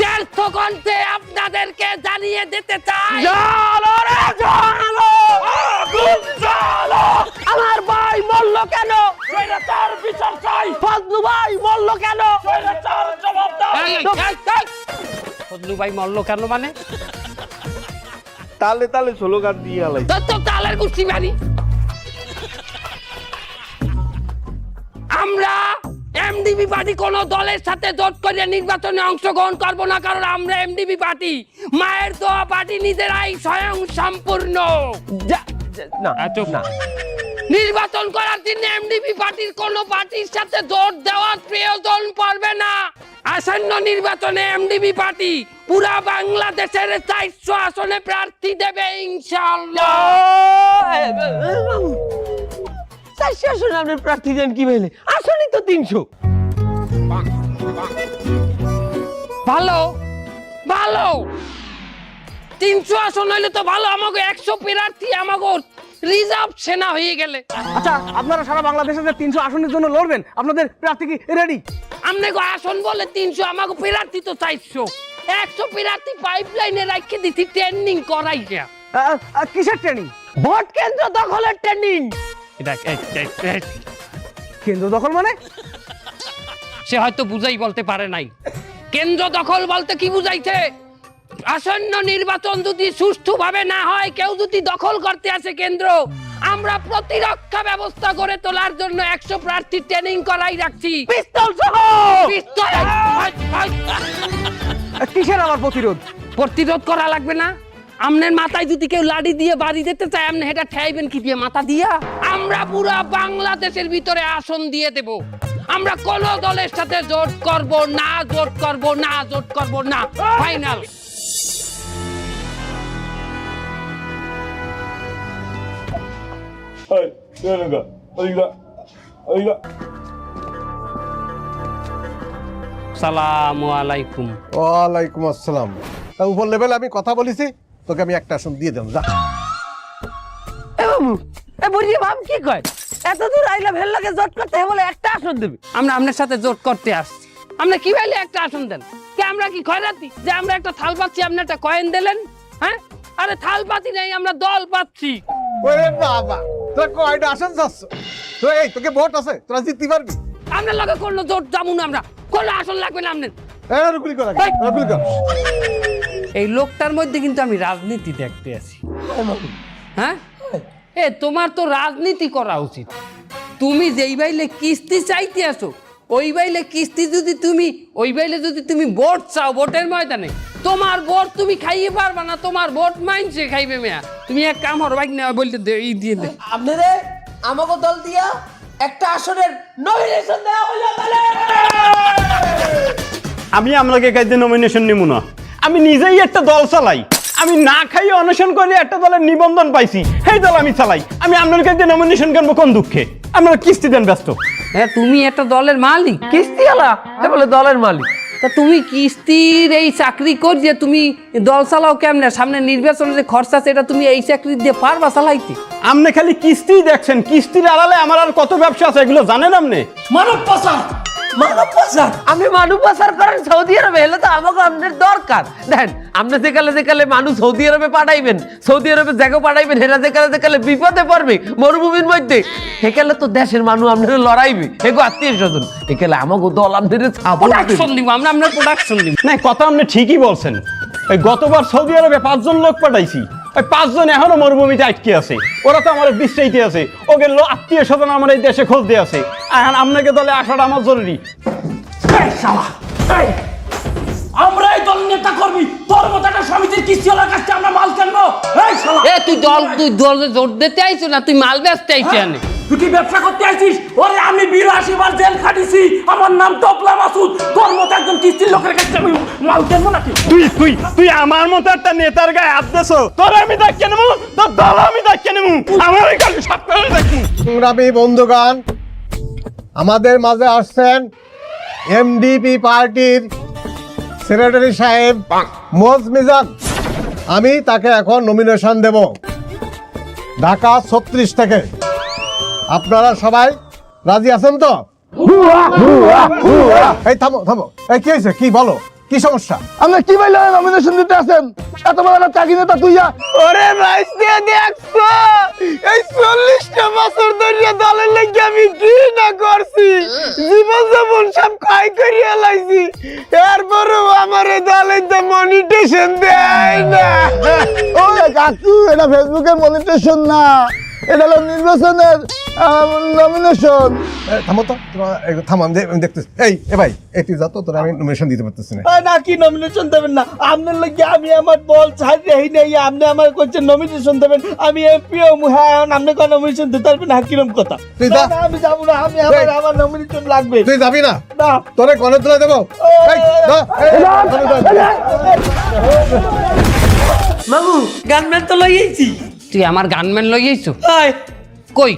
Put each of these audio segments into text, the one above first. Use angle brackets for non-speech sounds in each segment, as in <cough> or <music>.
দেড়শো ঘন্টে আপনাদেরকে জানিয়ে দিতে চাই। আমার ভাই মরলো কেন? বিচার চাই। ফজলু ভাই মরলো কেন। ফজলু ভাই মরলো কেন মানে? তালে তালে স্লোগান দিয়ে আলাই। তোর তো তালের গুষ্টি বাড়ি। এমডিবি পার্টি কোন দলের সাথে জোট করে নির্বাচনে অংশগ্রহণ করব না কারণ আমরা এমডিবি পার্টি মায়ের দোয়া পার্টি নিজেরাই স্বয়ং সম্পূর্ণ না না নির্বাচন করার জন্য এমডিপি পার্টির কোন পার্টির সাথে জোট দেওয়ার প্রয়োজন পড়বে না আসন্ন নির্বাচনে এমডিপি পার্টি পুরা বাংলাদেশের চারশো আসনে প্রার্থী দেবে ইনশাআল্লাহ চারশো আসন আপনি প্রার্থী দেন কি বলে আসনই তো তিনশো ভালো? ভালো? তিনশো আসন হইলে তো ভালো আমাকে একশো প্রার্থী আমাকে রিজার্ভ সেনা হয়ে গেলে। আচ্ছা আপনারা সারা বাংলাদেশে যে তিনশো আসনের জন্য লড়বেন আপনাদের প্রার্থী কি রেডি আমনে গো আসন বলে তিনশো আমাকে প্রার্থী তো চারশো। একশো প্রার্থী পাইপ লাইনে রাখে দিছি ট্রেনিং করাই কিসের ট্রেনিং ভোট কেন্দ্র দখলের ট্রেনিং কেন্দ্র দখল মানে? সে হয়তো বুঝাই বলতে পারে নাই। কেন্দ্র দখল বলতে কি বুঝাইছে? আসন্ন নির্বাচন যদি সুষ্ঠুভাবে না হয় কেউ যদি দখল করতে আসে কেন্দ্র আমরা প্রতিরক্ষা ব্যবস্থা গড়ে তোলার জন্য একশো প্রার্থী ট্রেনিং করাই রাখছি। পিস্তল সহ! পিস্তল! <laughs> কিসের আবার প্রতিরোধ? প্রতিরোধ করা লাগবে না। আমনের মাথায় যদি কেউ লাড়ি দিয়ে বাড়ি দিতে চায় আপনি এটা ঠেয়াইবেন কি দিয়ে? মাথা দিয়া? আমরা পুরা বাংলাদেশের ভিতরে আসন দিয়ে দেব। আমরা কোন দলের সাথে জোট করব না জোট করব না জোট করব না। ফাইনাল। সালামু আলাইকুম। ওয়ালাইকুম আসসালাম। তা উপর লেভেলে আমি কথা বলেছি তোকে আমি একটা আসন দিয়ে দেবো যা। এ বাবু এ বুঝি ভাব কি কয়? এত দূর আইলা জট করতে বলে একটা আসন দেবে। আমরা আপনার সাথে জোট করতে আসছি। আমরা কি ভাইলে একটা আসন দেন? কি আমরা কি খয়রাতি? যে আমরা একটা থাল পাচ্ছি আপনি একটা কয়েন দিলেন হ্যাঁ? আরে থাল পাতি নাই আমরা দল পাচ্ছি। ওরে বাবা তোরা কয়টা আসন যাচ্ছ তো এই তোকে ভোট আছে তোরা জিততে পারবি। আপনার লগে করল জোট যাব না আমরা। কোনো আসন লাগবে না আপনার। রুকুলি কর রুকুলি কর। এই লোকটার মধ্যে কিন্তু আমি রাজনীতি দেখতে আছি। হ্যাঁ? এ তোমার তো রাজনীতি করা উচিত। তুমি যেই বাইলে কিস্তি চাইতে আসো ওই বাইলে কিস্তি যদি তুমি ওই বাইলে যদি তুমি ভোট চাও ভোটের ময়দানে তোমার ভোট তুমি খাইয়ে পারবা না তোমার ভোট মাইনছে খাইবে মেয়া। তুমি এক কাম হর বাইক নেওয়া বলতে দে এই দিয়ে দে। আপনাদের আমাকে দল দিয়া একটা আসনের নমিনেশন দেওয়া হলো তাহলে। আমি আপনাকে কাজে নমিনেশন নিব না। আমি নিজেই একটা দল চালাই। আমি না খাইয়ে অনশন করে একটা দলের নিবন্ধন পাইছি। সেই দল আমি চালাই। আমি আপনার কাছে নমিনেশন করব কোন দুঃখে? আপনারা কিস্তি দেন ব্যস্ত। হ্যাঁ তুমি একটা দলের মালিক। কিস্তি আলা? বলে দলের মালিক। তা তুমি কিস্তির এই চাকরি কর যে তুমি দল চালাও কেমনে? সামনে নির্বাচনে যে খরচা আছে এটা তুমি এই চাকরি দিয়ে পারবা চালাইতে। আপনি খালি কিস্তি দেখছেন। কিস্তির আড়ালে আমার আর কত ব্যবসা আছে এগুলো জানেন আপনি? মানব পাচার! মানব পাচার আপনি মানব পাচার করেন সৌদি আরবে এলে তো আমাকে আপনার দরকার। দেখেন আপনি যেকালে যেকালে মানুষ সৌদি আরবে পাঠাইবেন সৌদি আরবে জায়গা পাঠাইবেন হেরা যেকালে যেকালে বিপদে পড়বে মরুভূমির মধ্যে সেকালে তো দেশের মানুষ আপনার লড়াইবে। এগো আত্মীয় স্বজন একালে আমাকে দল আপনাদের প্রোডাকশন দিব। আমরা আপনার প্রোডাকশন দিব। না কথা আপনি ঠিকই বলছেন। গতবার সৌদি আরবে পাঁচজন লোক পাঠাইছি। ওই পাঁচজন এখনও মরুভূমিতে আটকে আছে। ওরা তো আমার বিশ্বাইতে আছে। ওকে আত্মীয় স্বজন আমার এই দেশে খোঁজ দিয়ে আছে। এখন আপনাকে দলে আসাটা আমার জরুরি। আমরা এই দল নেতা করবি তোর মতো একটা সমিতির কিস্তি কাছে আমরা মাল কেনবো। এই শালা! এ তুই দল তুই দল জোর দিতে আইছো না? তুই মাল বেচতে আইছি এনে। তুই কি ব্যবসা করতে আইছিস? ওরে আমি বিরাশি বার জেল খাটিছি। আমার নাম তপলা মাসুদ। তোর মতো একজন কিস্তির লোকের কাছে আমি মাল কেনবো নাকি? তুই তুই তুই আমার মতো একটা নেতার গায়ে হাত দেছো তোর আমি দেখিয়ে নেব? তোর দল আমি দেখিয়ে নেব? আমার এই কাছে সব করে দেখব। সংগ্রামী বন্ধুগণ আমাদের মাঝে আসছেন এমডিপি পার্টির সেক্রেটারি সাহেব মোজ মিজান আমি তাকে এখন নমিনেশন দেব। ঢাকা ছত্রিশ থেকে। আপনারা সবাই রাজি আছেন তো? এই থামো থামো। এই কি হয়েছে? কি বলো? কি সমস্যা? আপনি কি বললেন নমিনেশন দিতে আছেন এত বড় একটা চাকরি নেতা তুই ওরে রাইসে দেখছ? এই চল্লিশটা বছর ধরে দলের লেগে আমি কি না করছি? জীবন যাপন সব খাই করিয়া লাইছি। এরপরেও আমার এই দলের যে মনিটেশন দেয় না। ওই কাকু এটা ফেসবুকে মনিটেশন না। এটা হলো নির্বাচনের নমিনেশন এ, থামো তো থামো আমি দেখতেছি। এই এ ভাই এই তুই যা তো তোরা আমি নমিনেশন দিতে পারতেছি না। না কি নমিনেশন দেবেন না? আপনার লাগে আমি আমার দল ছাড়ি নেই আপনি আমার করছেন নমিনেশন দেবেন। আমি এমপি হ্যাঁ আপনি কোন নমিনেশন দিতে পারবেন না কিরম কথা? তুই না, যা। আমি যাব না আমি আমার আমার নমিনেশন লাগবে। তুই যাবি না? না। তোরে কনে তুলে দেবো? এই, মামু গানম্যান তো লইয়েছি তুই আমার গানম্যান লই আইছো কই?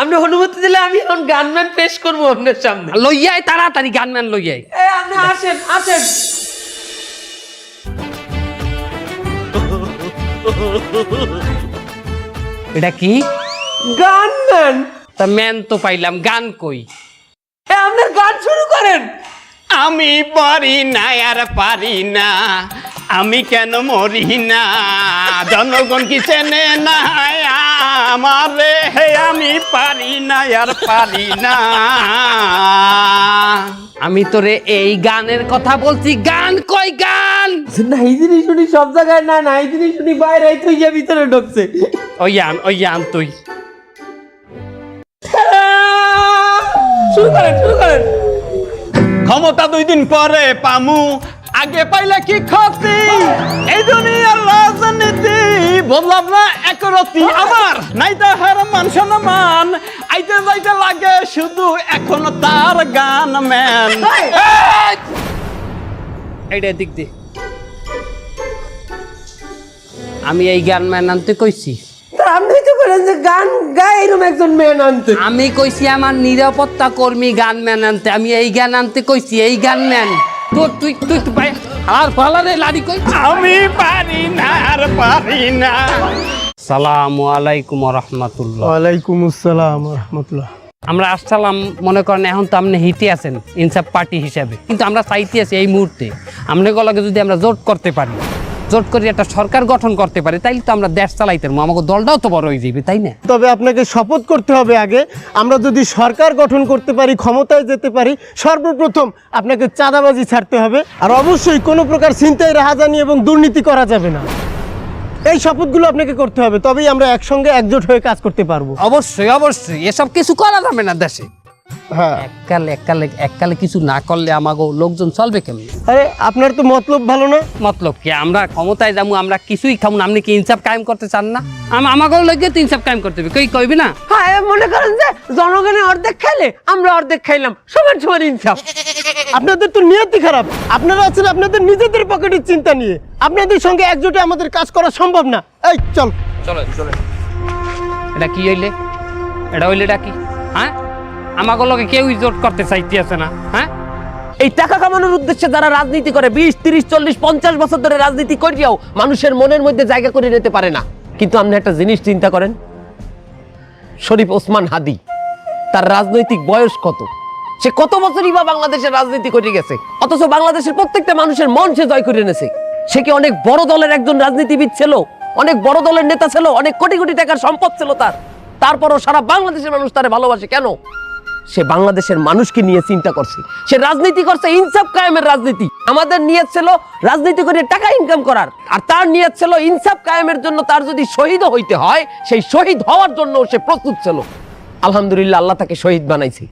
আপনি অনুমতি দিলে আমি এখন গানম্যান পেশ করব আপনার সামনে। লইয়াই তাড়াতাড়ি গানম্যান লইয়াই আপনি আসেন আসেন। এটা কি? গানম্যান তা ম্যান তো পাইলাম গান কই? আপনার গান শুরু করেন। আমি পারি না আর পারি না আমি কেন মরি না? জনগণ কি চেনে না? আমারে হে আমি পারি না আর পারি না। আমি তোরে এই গানের কথা বলছি। গান কই গান? নাই জিনিস শুনি সব জায়গায় না নাই জিনিস শুনি বাইরে তুই গিয়ে ভিতরে ঢুকছে। ওই আন ওই আন তুই। শুরু করেন শুরু করেন। ক্ষমতা দুই দিন পরে পামু। আগে পাইলে কি ক্ষতি? এই দুনিয়ার রাজনীতি বললাম না একরতি আমার। নাই তাহার মান সম্মান আইতে যাইতে লাগে শুধু এখনও তার গান ম্যান। এইটা দিক দে। আমি এই গান ম্যান আনতে কইছি। আপনি তো করেন যে গান গায় এরকম একজন মেয়ে আনতে। আমি কইছি আমার নিরাপত্তা কর্মী গান ম্যান আনতে। আমি এই গান আনতে কইছি এই গান ম্যান। তোর তুই তুই আর পালারে লাড়ি কই? আমি পারি না আর পারি না। সালামু আলাইকুম রহমতুল্লাহ। ওয়ালাইকুম আসসালাম রহমতুল্লাহ। আমরা আসসালাম মনে করেন এখন তো আপনি হিতে আছেন ইনসাফ পার্টি হিসাবে। কিন্তু আমরা চাইতে আছি এই মুহূর্তে আপনাকে গলাকে যদি আমরা জোট করতে পারি। জোট করে একটা সরকার গঠন করতে পারে তাইলে তো আমরা দেশ চালাইতে পারব। আমাকে দলটাও তো বড় হয়ে যাবে তাই না? তবে আপনাকে শপথ করতে হবে আগে আমরা যদি সরকার গঠন করতে পারি ক্ষমতায় যেতে পারি সর্বপ্রথম আপনাকে চাঁদাবাজি ছাড়তে হবে। আর অবশ্যই কোনো প্রকার ছিনতাই রাহাজানি এবং দুর্নীতি করা যাবে না। এই শপথগুলো আপনাকে করতে হবে তবেই আমরা একসঙ্গে একজোট হয়ে কাজ করতে পারব। অবশ্যই অবশ্যই। এসব কিছু করা যাবে না দেশে। হ্যাঁ। এককালে এককালে এককালে কিছু না করলে লোকজন চলবে কেমন? আরে আপনার তো মতলব ভালো না। মতলব কি? আমরা ক্ষমতায় যাব আমরা কিছুই খাব না। আপনি কি ইনসাফ কায়েম করতে চান না? আমাকেও লগে তো ইনসাফ কায়েম করতে হবে। কই কইবি না? হ্যাঁ মনে করেন যে জনগণের অর্ধেক খাইলে আমরা অর্ধেক খাইলাম। সমান সমান ইনসাফ। আপনাদের তো নিয়তি খারাপ। আপনারা আছেন আপনাদের নিজেদের পকেটের চিন্তা নিয়ে। আপনাদের সঙ্গে একজোটে আমাদের কাজ করা সম্ভব না। এই চল। চলো চলো এটা কি হইলে? এটা হইলে এটা কি? হ্যাঁ? আমাকে কেউ জোট করতে চাইতে আছে না হ্যাঁ? এই টাকা কামানোর উদ্দেশ্যে যারা রাজনীতি করে, বিশ, তিরিশ, চল্লিশ, পঞ্চাশ বছর ধরে রাজনীতি করিয়াও মানুষের মনের মধ্যে জায়গা করে নিতে পারে না। কিন্তু আপনি একটা জিনিস চিন্তা করেন? শরীফ ওসমান হাদি, তার রাজনৈতিক বয়স কত? সে কত বছরই বা বাংলাদেশের রাজনীতি করে গেছে? অথচ বাংলাদেশের প্রত্যেকটা মানুষের মন সে জয় করে এনেছে। সে কি অনেক বড় দলের একজন রাজনীতিবিদ ছিল? অনেক বড় দলের নেতা ছিল? অনেক কোটি কোটি টাকার সম্পদ ছিল তার। তারপরও সারা বাংলাদেশের মানুষ তারে ভালোবাসে কেন? সে বাংলাদেশের মানুষকে নিয়ে চিন্তা করছে। সে রাজনীতি করছে, ইনসাফ কায়েমের রাজনীতি। আমাদের নিয়ে ছিল রাজনীতি করে টাকা ইনকাম করার। আর তার নিয়ে ছিল ইনসাফ কায়েমের জন্য তার যদি শহীদও হইতে হয়, সেই শহীদ হওয়ার জন্য সে প্রস্তুত ছিল। আলহামদুলিল্লাহ, আল্লাহ তাকে শহীদ বানাইছে।